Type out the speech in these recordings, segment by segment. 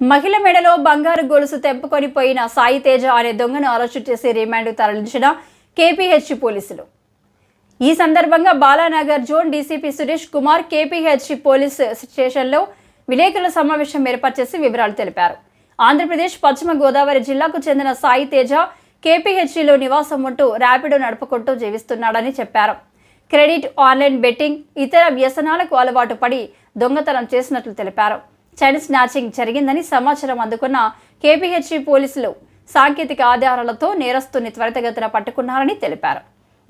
మహిళ మెడలో బంగారు గొలుసు తెంపుకొని పోయిన సాయి తేజ అనే దొంగను అరెస్టు చేసి రిమాండ్ తరలించిన కేపీహెచ్ పోలీసులు. ఈ సందర్భంగా Balanagar zone DCP Suresh Kumar KPH police స్టేషన్లో విలేకరుల సమావేశం ఏర్పాటు చేసి వివరాలు తెలిపారు. ఆంధ్రప్రదేశ్ పశ్చిమ గోదావరి జిల్లాకు చెందిన సాయి తేజ కేపీహెచ్లో నివాసం ఉంటూ ర్యాపిడో నడుపుకుంటూ జీవిస్తున్నాడని చెప్పారు. క్రెడిట్ ఆన్లైన్ బెట్టింగ్ ఇతర వ్యసనాలకు అలవాటు పడి దొంగతనం చేసినట్లు తెలిపారు. చైన్ స్నాచింగ్ జరిగిందని సమాచారం అందుకున్న కేపీహెచ్సి పోలీసులు సాంకేతిక ఆధారాలతో నేరస్తుని త్వరితగతిన పట్టుకున్నారని తెలిపారు.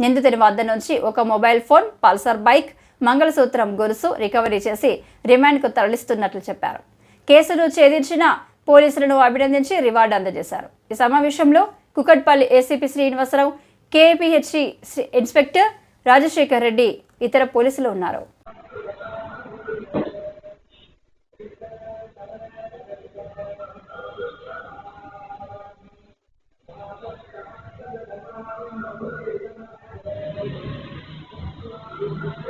నిందితుని వద్ద నుంచి ఒక మొబైల్ ఫోన్ పల్సర్ బైక్ మంగళసూత్రం గొలుసు రికవరీ చేసి రిమాండ్కు తరలిస్తున్నట్లు చెప్పారు. కేసును ఛేదించిన పోలీసులను అభినందించి రివార్డు అందజేశారు. ఈ సమావేశంలో కుకట్పల్లి ఏసీపీ శ్రీనివాసరావు కేపీహెచ్ఈ ఇన్స్పెక్టర్ రాజశేఖర్ రెడ్డి ఇతర పోలీసులు ఉన్నారు. Thank you.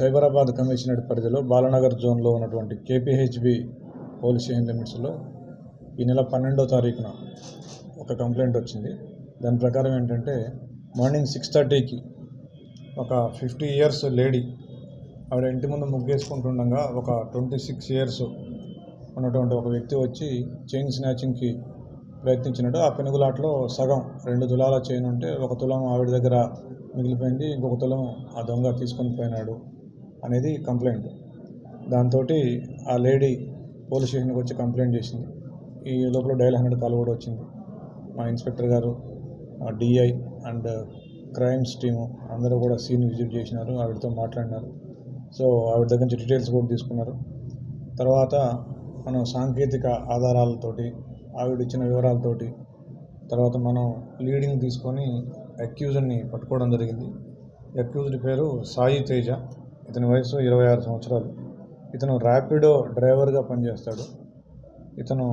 సైబరాబాద్ కమిషనరేట్ పరిధిలో బాలనగర్ జోన్లో ఉన్నటువంటి కేపీహెచ్బి పోలీస్ స్టేషన్ లిమిట్స్లో ఈ నెల పన్నెండో తారీఖున ఒక కంప్లైంట్ వచ్చింది. దాని ప్రకారం ఏంటంటే మార్నింగ్ సిక్స్ థర్టీకి ఒక ఫిఫ్టీ ఇయర్స్ లేడీ ఆవిడ ఇంటి ముందు ముగ్గేసుకుంటుండగా ఒక ట్వంటీ సిక్స్ ఇయర్స్ ఉన్నటువంటి ఒక వ్యక్తి వచ్చి చైన్ స్నాచింగ్కి ప్రయత్నించినట్టు ఆ పెనుగులాట్లో సగం రెండు తులాల చైన్ ఉంటే ఒక తులం ఆవిడ దగ్గర మిగిలిపోయింది ఇంకొక తులం ఆ దొంగ తీసుకొని పోయినాడు. అనేది కంప్లైంట్. దాంతో ఆ లేడీ పోలీస్ స్టేషన్కి వచ్చి కంప్లైంట్ చేసింది. ఈ లోపల డైల్ హండ్రెడ్ కాల్ కూడా వచ్చింది. మా ఇన్స్పెక్టర్ గారు డిఐ అండ్ క్రైమ్స్ టీము అందరూ కూడా సీన్ విజిట్ చేసినారు. ఆవిడతో మాట్లాడినారు. సో ఆవిడ దగ్గర నుంచి డీటెయిల్స్ కూడా తీసుకున్నారు. తర్వాత మనం సాంకేతిక ఆధారాలతోటి ఆవిడ ఇచ్చిన వివరాలతోటి తర్వాత మనం లీడింగ్ తీసుకొని అక్యూజ్ని పట్టుకోవడం జరిగింది. అక్యూజ్డ్ పేరు సాయి తేజ. ఇతని వయసు ఇరవై ఆరు సంవత్సరాలు. ఇతను ర్యాపిడో డ్రైవర్గా పనిచేస్తాడు. ఇతను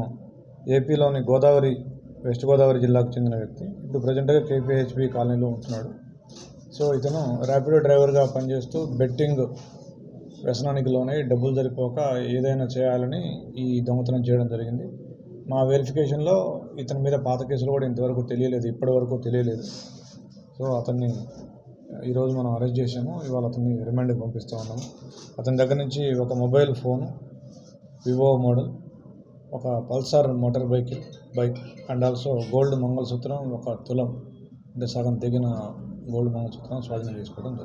ఏపీలోని గోదావరి వెస్ట్ గోదావరి జిల్లాకు చెందిన వ్యక్తి. ఇప్పుడు ప్రజెంట్గా కేపీహెచ్బి కాలనీలో ఉంటున్నాడు. సో ఇతను ర్యాపిడో డ్రైవర్గా పనిచేస్తూ బెట్టింగ్ వ్యసనానికి లోనై డబ్బులు సరిపోక ఏదైనా చేయాలని ఈ దొంగతనం చేయడం జరిగింది. మా వెరిఫికేషన్లో ఇతని మీద పాత కేసులు కూడా ఇంతవరకు తెలియలేదు ఇప్పటి వరకు తెలియలేదు. సో అతన్ని ఈరోజు మనం అరెస్ట్ చేసాము ఇవాళ అతన్ని రిమాండ్కి పంపిస్తూ ఉన్నాము. అతని దగ్గర నుంచి ఒక మొబైల్ ఫోను వివో మోడల్ ఒక Pulsar motor bike bike and also gold mangalsutra ఒక తులం అంటే సగం తెగిన గోల్డ్ మంగళసూత్రం స్వాధీనం చేసుకోవడం